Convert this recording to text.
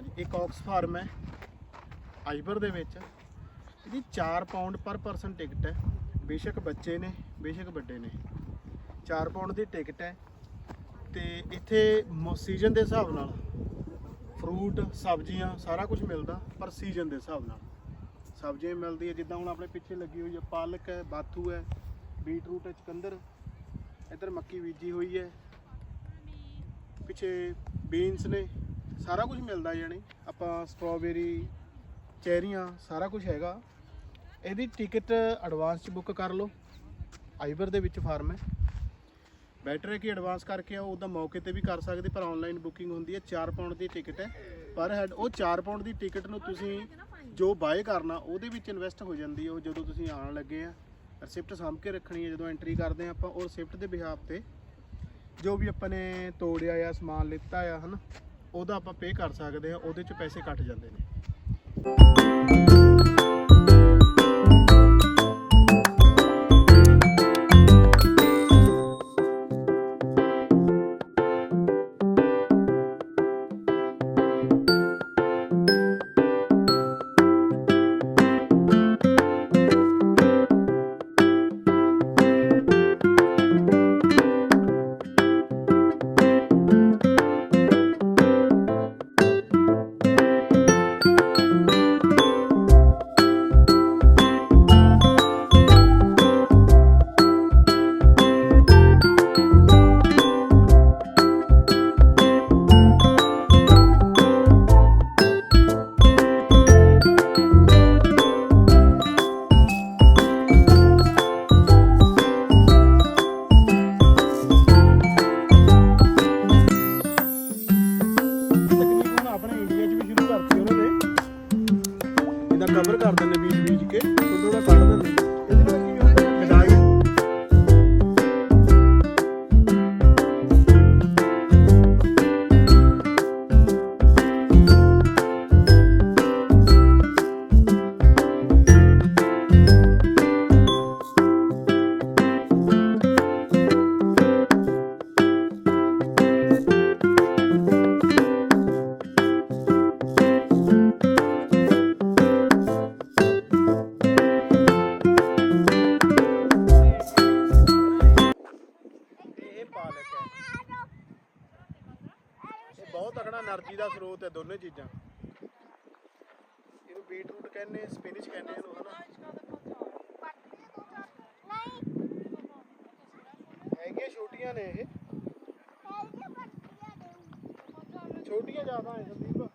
ਹਾਂਜੀ ਇਹ caucus farm ਹੈ ਆਈਬਰ ਦੇ ਵਿੱਚ। ਇਹਦੀ 4 ਪਾਉਂਡ ਪਰ ਪਰਸਨ ਟਿਕਟ ਹੈ। ਬੇਸ਼ੱਕ ਬੱਚੇ ਨੇ, ਬੇਸ਼ੱਕ ਵੱਡੇ ਨੇ। 4 ਪਾਉਂਡ ਦੀ ਟਿਕਟ ਹੈ ਤੇ ਇੱਥੇ ਸੀਜ਼ਨ ਦੇ ਹਿਸਾਬ ਨਾਲ ਫਰੂਟ ਸਬਜ਼ੀਆਂ ਸਾਰਾ ਕੁਝ ਮਿਲਦਾ, ਪਰ ਸੀਜ਼ਨ ਦੇ ਹਿਸਾਬ ਨਾਲ। ਸਬਜ਼ੀਆਂ ਮਿਲਦੀ ਹੈ ਜਿੱਦਾਂ ਹੁਣ ਆਪਣੇ ਪਿੱਛੇ ਲੱਗੀ ਹੋਈ ਹੈ, ਪਾਲਕ ਹੈ, ਬਾਥੂ ਹੈ ਬੀਟਰੂਟ ਹੈ ਚੁਕੰਦਰ ਇੱਧਰ ਮੱਕੀ ਬੀਜੀ ਹੋਈ ਹੈ। ਪਿੱਛੇ ਬੀਨਸ ਨੇ। ਸਾਰਾ ਕੁਝ ਮਿਲਦਾ ਜਾਣੀ। ਆਪਾਂ ਸਟ੍ਰਾਬੇਰੀ ਚੈਰੀਆਂ, ਸਾਰਾ ਕੁਝ ਹੈਗਾ। ਇਹਦੀ ਟਿਕਟ ਐਡਵਾਂਸ ਚ ਬੁੱਕ ਕਰ ਲਓ। ਆਈਬਰ ਦੇ ਵਿੱਚ ਫਾਰਮ ਹੈ। ਬੈਟਰ ਹੈ ਕਿ ਐਡਵਾਂਸ ਕਰਕੇ ਆਓ ਉਹਦਾ ਮੌਕੇ ਤੇ ਵੀ ਕਰ ਸਕਦੇ, ਪਰ ਆਨਲਾਈਨ ਬੁਕਿੰਗ ਹੁੰਦੀ ਹੈ। 4 ਪਾਉਂਡ ਦੀ ਟਿਕਟ ਹੈ। ਪਰ ਹੈਡ ਉਹ 4 ਪਾਉਂਡ ਦੀ ਟਿਕਟ ਨੂੰ ਤੁਸੀਂ ਜੋ ਬਾਏ ਕਰਨਾ, ਉਹਦੇ ਵਿੱਚ ਇਨਵੈਸਟ ਹੋ ਜਾਂਦੀ ਹੈ। ਉਹ ਜਦੋਂ ਤੁਸੀਂ ਆਉਣ ਲੱਗੇ ਆ ਰਿਸਿਪਟ ਸਾਂਭ ਕੇ ਰੱਖਣੀ ਹੈ, ਜਦੋਂ ਐਂਟਰੀ ਕਰਦੇ ਆ ਆਪਾਂ ਉਹ ਰਿਸਿਪਟ ਦੇ ਬਿਹਾਫ ਤੇ ਜੋ ਵੀ ਆਪਾਂ ਨੇ ਤੋੜਿਆ ਆ, ਸਮਾਨ ਲਿੱਤਾ ਆ, ਹਨਾ। ਉਹਦਾ ਆਪਾਂ ਪੇ ਕਰ ਸਕਦੇ ਆ ਉਹਦੇ ਚ ਪੈਸੇ ਕੱਟ ਜਾਂਦੇ ਨੇ। ਤਕਨੀਕ ਆਪਣੇ ਇੰਡੀਆ 'ਚ ਵੀ ਸ਼ੁਰੂ ਕਰਤੀ ਉਹਨਾਂ ਨੇ ਇਹਦਾ ਕਵਰ ਕਰ ਦਿੰਦੇ ਬੀਜ ਬੀਜ ਕੇ। ਥੋੜਾ ਥੋੜਾ ਕੱਢ ਦਿੰਦੇ ਤਕੜਾ એનર્ਜੀ ਦਾ ਸਰੋਤ ਹੈ ਦੋਨੇ ਚੀਜ਼ਾਂ। ਇਹਨੂੰ ਬੀਟਰੂਟ ਕਹਿੰਦੇ ਸਪਿਨਚ ਕਹਿੰਦੇ ਇਹਨੂੰ ਹਨਾ? ਹੈਗੀਆਂ ਛੋਟੀਆਂ ਨੇ ਇਹ। ਛੋਟੀਆਂ ਜ਼ਿਆਦਾ ਹੈ ਸੰਦੀਪ।